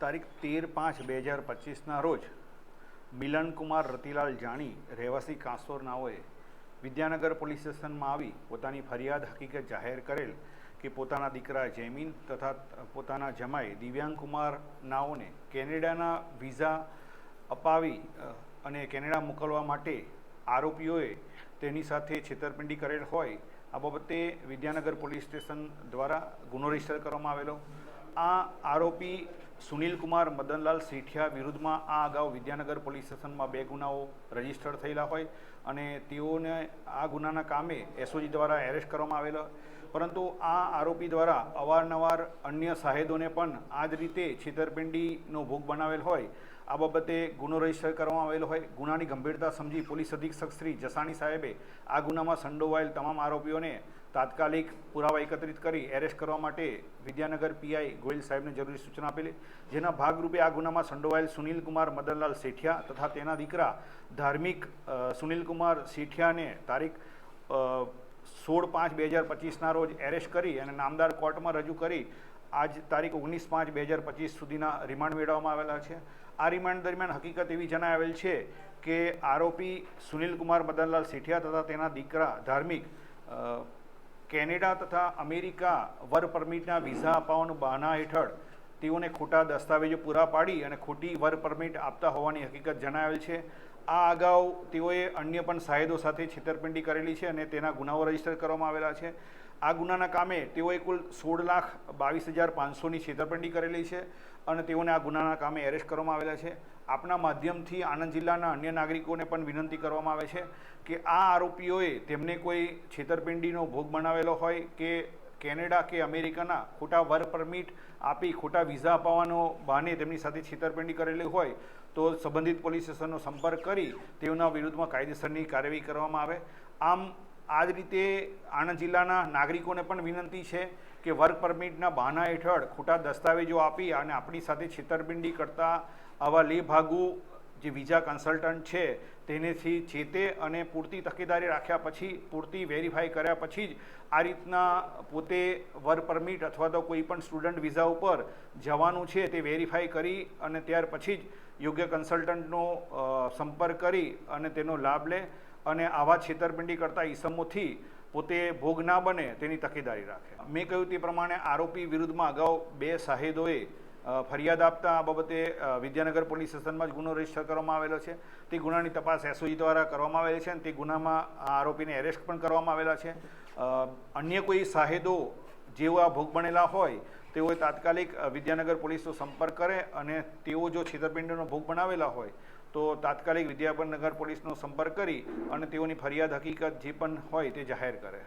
તારીખ તેર પાંચ બે હજાર પચીસના રોજ મિલનકુમાર રતિલાલ જાણી રહેવાસી કાંસોર નાઓએ વિદ્યાનગર પોલીસ સ્ટેશનમાં આવી પોતાની ફરિયાદ હકીકત જાહેર કરેલ કે પોતાના દીકરા જૈમિન તથા પોતાના જમાઈ દિવ્યાંગ કુમાર નાઓને કેનેડાના વિઝા અપાવી અને કેનેડા મોકલવા માટે આરોપીઓએ તેની સાથે છેતરપિંડી કરેલ હોય, આ બાબતે વિદ્યાનગર પોલીસ સ્ટેશન દ્વારા ગુનો રજિસ્ટર કરવામાં આવેલો. આ આરોપી સુનિલ કુમાર મદનલાલ સેઠિયા વિરુદ્ધમાં આ અગાઉ વિદ્યાનગર પોલીસ સ્ટેશનમાં બે ગુનાઓ રજિસ્ટર થયેલા હોય અને તેઓને આ ગુનાના કામે એસઓજી દ્વારા એરેસ્ટ કરવામાં આવેલો પરંતુ આ આરોપી દ્વારા અવારનવાર અન્ય સાહેદોને પણ આ જ રીતે છેતરપિંડીનો ભોગ બનાવેલ હોય. આ બાબતે ગુનો રજિસ્ટર કરવામાં આવેલો હોય. ગુનાની ગંભીરતા સમજી પોલીસ અધિક્ષક શ્રી જસાણી સાહેબે આ ગુનામાં સંડોવાયેલ તમામ આરોપીઓને તાત્કાલિક પુરાવા એકત્રિત કરી એરેસ્ટ કરવા માટે વિદ્યાનગર પીઆઈ ગોયલ સાહેબને જરૂરી સૂચના આપેલી. જેના ભાગરૂપે આ ગુનામાં સંડોવાયેલ સુનિલ કુમાર મદનલાલ સેઠિયા તથા તેના દીકરા ધાર્મિક સુનિલકુમાર કુમાર સેઠિયાને તારીખ સોળ પાંચ બે હજાર પચીસના રોજ એરેસ્ટ કરી અને નામદાર કોર્ટમાં રજૂ કરી આજ તારીખ ઓગણીસ પાંચ બે હજાર પચીસ સુધીના રિમાન્ડ મેળવવામાં આવેલા છે. આ રિમાન્ડ દરમિયાન હકીકત એવી જણાવેલ છે કે આરોપી સુનિલ કુમાર મદનલાલ સેઠિયા તથા તેના દીકરા ધાર્મિક કેનેડા તથા અમેરિકા વર પરમિટના વિઝા અપાવવાનું બહાના હેઠળ તેઓને ખોટા દસ્તાવેજો પૂરા પાડી અને ખોટી વર્ક પરમિટ આપતા હોવાની હકીકત જણાવેલ છે. આ અગાઉ તેઓએ અન્ય પણ સાહેદો સાથે છેતરપિંડી કરેલી છે અને તેના ગુનાઓ રજિસ્ટર કરવામાં આવેલા છે. આ ગુનાના કામે તેઓએ કુલ સોળ લાખ બાવીસ હજાર પાંચસોની છેતરપિંડી કરેલી છે અને તેઓને આ ગુનાના કામે એરેસ્ટ કરવામાં આવેલા છે. આપના માધ્યમથી આણંદ જિલ્લાના અન્ય નાગરિકોને પણ વિનંતી કરવામાં આવે છે કે આ આરોપીઓએ તેમને કોઈ છેતરપિંડીનો ભોગ બનાવેલો હોય કે કેનેડા કે અમેરિકાના ખોટા વર્ક પરમિટ આપી ખોટા વિઝા અપાવવાનો બહાને તેમની સાથે છેતરપિંડી કરેલી હોય તો સંબંધિત પોલીસ સ્ટેશનનો સંપર્ક કરી તેઓના વિરુદ્ધમાં કાયદેસરની કાર્યવાહી કરવામાં આવે. આમ આ જ રીતે આણંદ જિલ્લાના નાગરિકોને પણ વિનંતી છે કે વર્ક પરમિટના બહાના હેઠળ ખોટા દસ્તાવેજો આપી અને આપણી સાથે છેતરપિંડી કરતા આવા લેભાગુ જે વિઝા કન્સલ્ટન્ટ છે, તેનેથી ચેતે અને પૂરતી તકેદારી રાખ્યા પછી, પૂરતી વેરીફાઈ કર્યા પછી જ આ રીતના પોતે વર્ક પરમિટ અથવા તો કોઈ પણ સ્ટુડન્ટ વિઝા ઉપર જવાનું છે તે વેરીફાઈ કરી અને ત્યાર પછી જ યોગ્ય કન્સલ્ટન્ટનો સંપર્ક કરી અને તેનો લાભ લે અને આવા છેતરપિંડી કરતા ઈસમોથી પોતે ભોગ ના બને તેની તકેદારી રાખે. મેં કહ્યું તે પ્રમાણે આરોપી વિરુદ્ધમાં અગાઉ બે સાહેદોએ ફરિયાદ આપતા આ બાબતે વિદ્યાનગર પોલીસ સ્ટેશનમાં જ ગુનો રજિસ્ટર કરવામાં આવેલો છે. તે ગુનાની તપાસ એસઓજી દ્વારા કરવામાં આવેલી છે અને તે ગુનામાં આરોપીને એરેસ્ટ પણ કરવામાં આવેલા છે. અન્ય કોઈ સાહેદો આ ભોગ બનેલા હોય, તેઓએ તાત્કાલિક વિદ્યાનગર પોલીસનો સંપર્ક કરે અને તેઓ જો છેતરપિંડીનો ભોગ બનાવેલા હોય, તો તાત્કાલિક વિદ્યાનગર પોલીસનો સંપર્ક કરી અને તેઓની ફરિયાદ હકીકત જે પણ હોય તે જાહેર કરે.